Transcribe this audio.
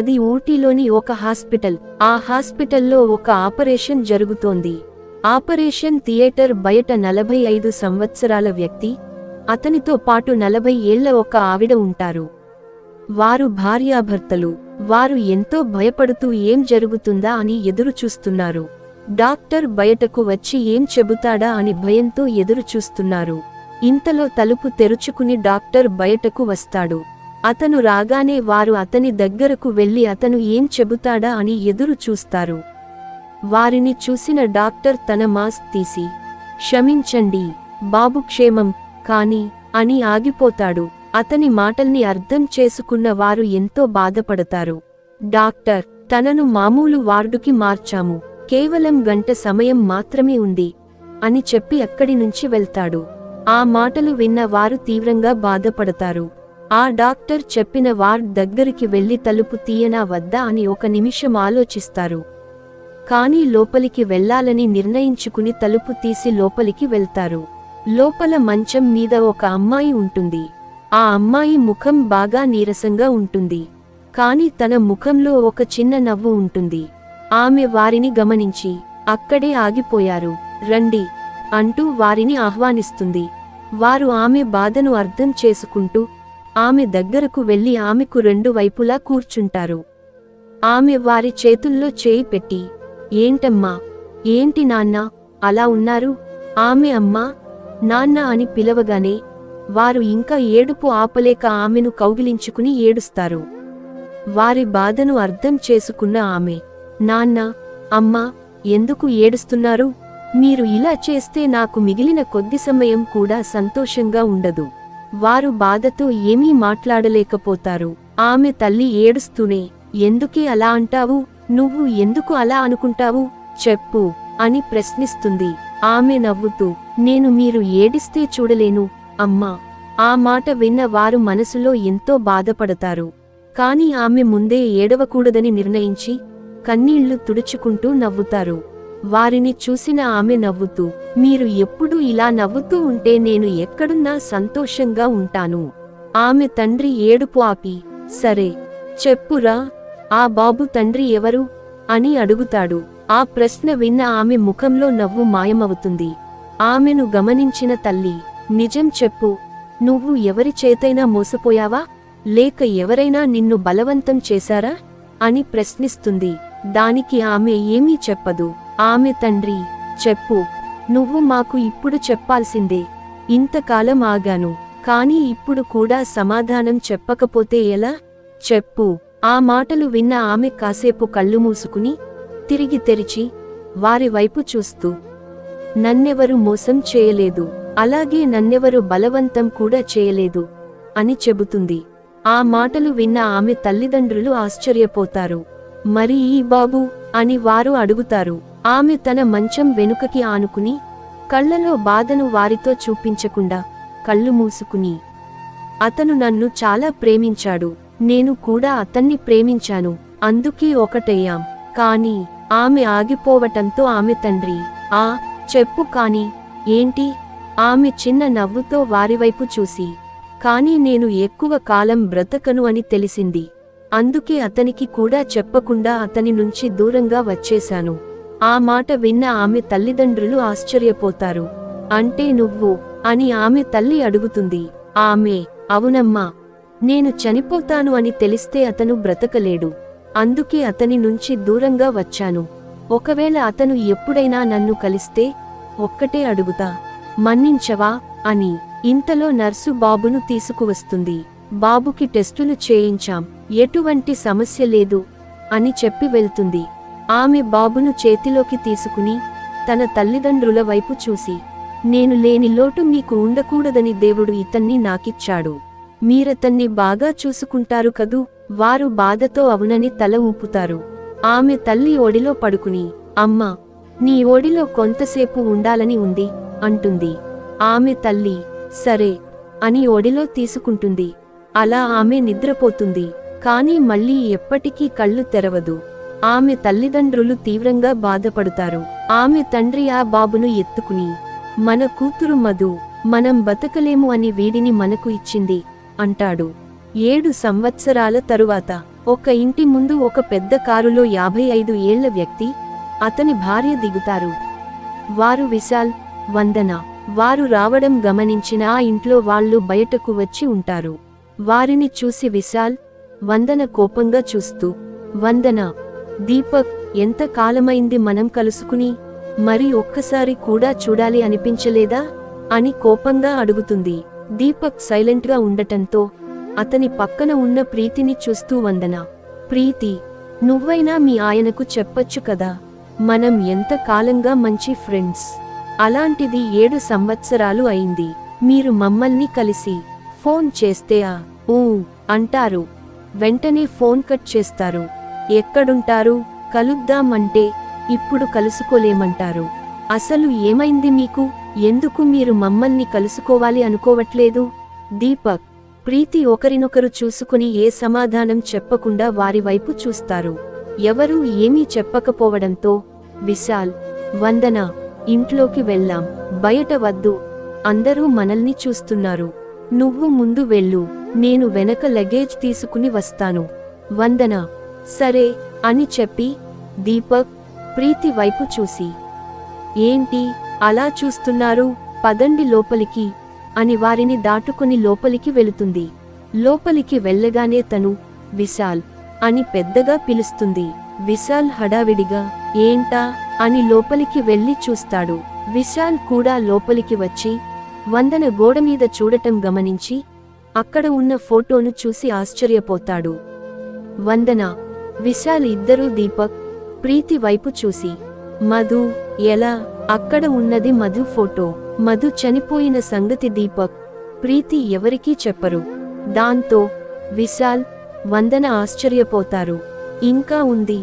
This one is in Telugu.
అది ఊటీలోని ఒక హాస్పిటల్. ఆ హాస్పిటల్లో ఒక ఆపరేషన్ జరుగుతోంది. ఆపరేషన్ థియేటర్ బయట నలభై ఐదు సంవత్సరాల వ్యక్తి అతనితో పాటు నలభై ఏళ్ళ ఒక ఆవిడ ఉంటారు. వారు భార్యాభర్తలు. వారు ఎంతో భయపడుతూ ఏం జరుగుతుందా అని ఎదురు చూస్తున్నారు డాక్టర్ బయటకు వచ్చి ఏం చెబుతాడా అని భయంతో ఎదురు చూస్తున్నారు ఇంతలో తలుపు తెరుచుకుని డాక్టర్ బయటకు వస్తాడు. అతను రాగానే వారు అతని దగ్గరకు వెళ్ళి అతను ఏం చెబుతాడా అని ఎదురు చూస్తారు. వారిని చూసిన డాక్టర్ తన మాస్క్ తీసి క్షమించండి బాబు క్షేమం కాని అని ఆగిపోతాడు. అతని మాటల్ని అర్థం చేసుకున్న వారు ఎంతో బాధపడతారు. డాక్టర్ తనను మామూలు వార్డుకి మార్చాము. కేవలం గంట సమయం మాత్రమే ఉంది అని చెప్పి అక్కడి నుంచి వెళ్తాడు. ఆ మాటలు విన్న వారు తీవ్రంగా బాధపడతారు. ఆ డాక్టర్ చెప్పిన వార్డ్ దగ్గరికి వెళ్ళి తలుపు తీయనా వద్దా అని ఒక నిమిషం ఆలోచిస్తారు. కానీ లోపలికి వెళ్ళాలని నిర్ణయించుకుని తలుపు తీసి లోపలికి వెళ్తారు. లోపల మంచం మీద ఒక అమ్మాయి ఉంటుంది. ఆ అమ్మాయి ముఖం బాగా నీరసంగా ఉంటుంది. కాని తన ముఖంలో ఒక చిన్న నవ్వు ఉంటుంది. ఆమె వారిని గమనించి అక్కడే ఆగిపోయారు. రండి అంటూ వారిని ఆహ్వానిస్తుంది. వారు ఆమె బాధను అర్థం చేసుకుంటూ ఆమె దగ్గరకు వెళ్ళి ఆమెకు రెండు వైపులా కూర్చుంటారు. ఆమె వారి చేతుల్లో చేయి పెట్టి ఏంటమ్మా? ఏంటి నాన్న? అలా ఉన్నారు? ఆమె అమ్మా? నాన్న అని పిలవగానే వారు ఇంకా ఏడుపు ఆపలేక ఆమెను కౌగిలించుకుని ఏడుస్తారు. వారి బాధను అర్థం చేసుకున్న ఆమె నాన్న అమ్మా ఎందుకు ఏడుస్తున్నారు? మీరు ఇలా చేస్తే నాకు మిగిలిన కొద్ది సమయం కూడా సంతోషంగా ఉండదు. వారు బాధతో ఏమీ మాట్లాడలేకపోతారు. ఆమె తల్లి ఏడుస్తూనే ఎందుకే అలా అంటావు? నువ్వు ఎందుకు అలా అనుకుంటావు? చెప్పు అని ప్రశ్నిస్తుంది. ఆమె నవ్వుతూ నేను మీరు ఏడిస్తే చూడలేను అమ్మా. ఆ మాట విన్న వారు మనసులో ఎంతో బాధపడతారు. కాని ఆమె ముందే ఏడవకూడదని నిర్ణయించి కన్నీళ్ళు తుడుచుకుంటూ నవ్వుతారు. వారిని చూసిన ఆమె నవ్వుతూ మీరు ఎప్పుడూ ఇలా నవ్వుతూ ఉంటే నేను ఎక్కడున్నా సంతోషంగా ఉంటాను. ఆమె తండ్రి ఏడుపు ఆపి సరే చెప్పురా ఆ బాబు తండ్రి ఎవరు? అని అడుగుతాడు. ఆ ప్రశ్న విన్న ఆమె ముఖంలో నవ్వు మాయమవుతుంది. ఆమెను గమనించిన తల్లి నిజం చెప్పు నువ్వు ఎవరి చేతైనా మోసపోయావా? లేక ఎవరైనా నిన్ను బలవంతం చేశారా? అని ప్రశ్నిస్తుంది. దానికి ఆమె ఏమీ చెప్పదు. ఆమె తండ్రి చెప్పు నువ్వు మాకు ఇప్పుడు చెప్పాల్సిందే. ఇంతకాలం ఆగాను కానీ ఇప్పుడు కూడా సమాధానం చెప్పకపోతే ఎలా? చెప్పు ఆ మాటలు విన్న ఆమె కాసేపు కళ్ళు మూసుకుని తిరిగి తెరిచి వారి వైపు చూస్తూ నన్నెవరు మోసం చేయలేదు అలాగే నన్నెవరు బలవంతం కూడా చేయలేదు అని చెబుతుంది. ఆ మాటలు విన్న ఆమె తల్లిదండ్రులు ఆశ్చర్యపోతారు. మరి ఈ బాబు? అని వారు అడుగుతారు. ఆమె తన మంచం వెనుకకి ఆనుకుని కళ్ళలో బాధను వారితో చూపించకుండా కళ్ళు మూసుకుని అతను నన్ను చాలా ప్రేమించాడు నేను కూడా అతన్ని ప్రేమించాను అందుకే ఒకటయ్యాం. కాని ఆమె ఆగిపోవటంతో ఆమె తండ్రి ఆ చెప్పు కాని ఏంటి? ఆమె చిన్న నవ్వుతో వారివైపు చూసి కాని నేను ఎక్కువ కాలం బ్రతకను అని తెలిసింది. అందుకే అతనికి కూడా చెప్పకుండా అతని నుంచి దూరంగా వచ్చేశాను. ఆ మాట విన్న ఆమె తల్లిదండ్రులు ఆశ్చర్యపోతారు. అంటే నువ్వు? అని ఆమె తల్లి అడుగుతుంది. ఆమె అవునమ్మా. నేను చనిపోతాను అని తెలిస్తే అతను బ్రతకలేడు. అందుకే అతని నుంచి దూరంగా వచ్చాను. ఒకవేళ అతను ఎప్పుడైనా నన్ను కలిస్తే ఒక్కటే అడుగుతా. మన్నించవా? అని ఇంతలో నర్సు బాబును తీసుకువస్తుంది. బాబుకి టెస్టులు చేయించాం. ఎటువంటి సమస్య లేదు అని చెప్పి వెళ్తుంది. ఆమె బాబును చేతిలోకి తీసుకుని తన తల్లిదండ్రుల వైపు చూసి నేను లేని లోటు మీకు ఉండకూడదని దేవుడు ఇతన్ని నాకిచ్చాడు. మీరతన్ని బాగా చూసుకుంటారు కదూ వారు బాధతో అవునని తల ఊపుతారు ఆమె తల్లి ఒడిలో పడుకుని అమ్మా నీ ఒడిలో కొంతసేపు ఉండాలని ఉంది అంటుంది. ఆమె తల్లి సరే అని ఒడిలో తీసుకుంటుంది. అలా ఆమె నిద్రపోతుంది. కాని మళ్ళీ ఎప్పటికీ కళ్ళు తెరవదు. ఆమె తల్లిదండ్రులు తీవ్రంగా బాధపడతారు. ఆమె తండ్రి ఆ బాబును ఎత్తుకుని మన కూతురు మధు మనం బతకలేము అని వీడిని మనకు ఇచ్చింది అంటాడు. ఏడు సంవత్సరాల తరువాత ఒక ఇంటి ముందు ఒక పెద్ద కారులో యాభై ఐదు ఏళ్ళ వ్యక్తి అతని భార్య దిగుతారు. వారు విశాల్ వందన వారు రావడం గమనించిన ఆ ఇంట్లో వాళ్ళు బయటకు వచ్చి ఉంటారు. వారిని చూసి విశాల్ వందన కోపంగా చూస్తూ వందన దీపక్ ఎంత కాలమైంది మనం కలుసుకుని? మరి ఒక్కసారి కూడా చూడాలి అనిపించలేదా? అని కోపంగా అడుగుతుంది. దీపక్ సైలెంట్గా ఉండటంతో అతని పక్కన ఉన్న ప్రీతిని చూస్తూ వందన. ప్రీతి నువ్వైనా మీ ఆయనకు చెప్పొచ్చు కదా? మనం ఎంత కాలంగా మంచి ఫ్రెండ్స్. అలాంటిది ఏడు సంవత్సరాలు అయింది. మీరు మమ్మల్ని కలిసి ఫోన్ చేస్తే ఆ ఊ అంటారు. వెంటనే ఫోన్ కట్ చేస్తారు. ఎక్కడుంటారు? కలుద్దామంటే ఇప్పుడు కలుసుకోలేమంటారు. అసలు ఏమైంది మీకు? ఎందుకు మీరు మమ్మల్ని కలుసుకోవాలి అనుకోవట్లేదు? దీపక్ ప్రీతి ఒకరినొకరు చూసుకుని ఏ సమాధానం చెప్పకుండా వారి వైపు చూస్తారు. ఎవరూ ఏమీ చెప్పకపోవడంతో విశాల్ వందన ఇంట్లోకి వెళ్ళాం బయట వద్దు. అందరూ మనల్ని చూస్తున్నారు. నువ్వు ముందు వెళ్ళు. నేను వెనక లగేజ్ తీసుకుని వస్తాను. వందన సరే అని చెప్పి దీపక్ ప్రీతి వైపు చూసి ఏంటి? అలా చూస్తున్నారు? పదండి లోపలికి అని వారిని దాటుకుని లోపలికి వెళుతుంది. లోపలికి వెళ్ళగానే తను విశాల్ అని పెద్దగా పిలుస్తుంది. విశాల్ హడావిడిగా ఏంటా? అని లోపలికి వెళ్ళి చూస్తాడు. విశాల్ కూడా లోపలికి వచ్చి వందన గోడ మీద చూడటం గమనించి అక్కడ ఉన్న ఫోటోను చూసి ఆశ్చర్యపోతాడు. వందన విశాల్ ఇద్దరూ దీపక్ ప్రీతి వైపు చూసి మధు ఎలా? అక్కడ ఉన్నది మధు ఫోటో. మధు చనిపోయిన సంగతి దీపక్ ప్రీతి ఎవరికీ చెప్పరు. దాంతో విశాల్ వందన ఆశ్చర్యపోతారు. ఇంకా ఉంది.